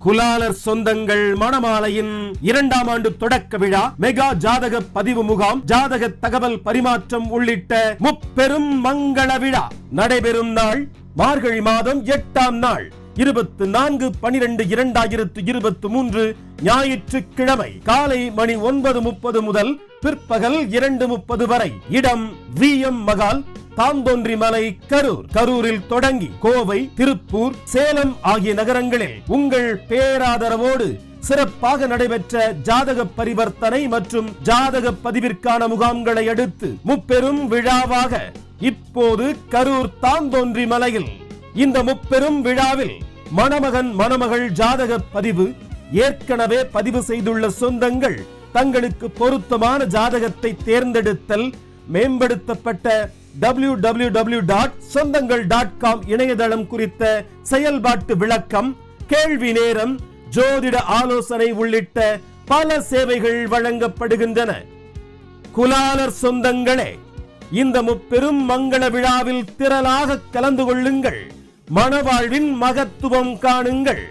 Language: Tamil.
குலாலர் சொந்தங்கள் மணமாலையின் இரண்டாம் ஆண்டு தொடக்க விழா மெகா ஜாதக பதிவு முகாம் ஜாதக தகவல் பரிமாற்றம் உள்ளிட்ட முப்பெரும் மங்கள விழா நடைபெறும் நாள் மார்கழி மாதம் எட்டாம் நாள். இருபத்து நான்கு பனிரெண்டு இரண்டாயிரத்து இருபத்து மூன்று ஞாயிற்றுக்கிழமை காலை மணி ஒன்பது முப்பது முதல் பிற்பகல் இரண்டு முப்பது வரை. இடம் வி. எம். மகால் தாந்தோன்றி மலை கரூர். கரூரில் தொடங்கி கோவை திருப்பூர் சேலம் ஆகிய நகரங்களில் உங்கள் பேராதரவோடு சிறப்பாக நடைபெற்ற ஜாதக பரிவர்த்தனை மற்றும் ஜாதக பதிவிற்கான முகாம்களை அடுத்து முப்பெரும் விழாவாக இப்போது கரூர் தாந்தோன்றி மலையில் இந்த முப்பெரும் விழாவில் மணமகன் மணமகள் ஜாதக பதிவு. ஏற்கனவே பதிவு செய்துள்ள சொந்தங்கள் தங்களுக்கு பொருத்தமான ஜாதகத்தை தேர்ந்தெடுத்தல் மேம்படுத்தப்பட்ட டபிள்யூ டபிள்யூ டபிள்யூ டாட் சொந்தங்கள் டாட் காம் இணையதளம் குறித்த செயல்பாட்டு விளக்கம் கேள்வி நேரம் ஜோதிட ஆலோசனை உள்ளிட்ட பல சேவைகள் வழங்கப்படுகின்றன. குலாலர் சொந்தங்களே இந்த முப்பெரும் மங்கள விழாவில் திரளாக கலந்து கொள்ளுங்கள். மணவாழ்வின் மகத்துவம் காணுங்கள்.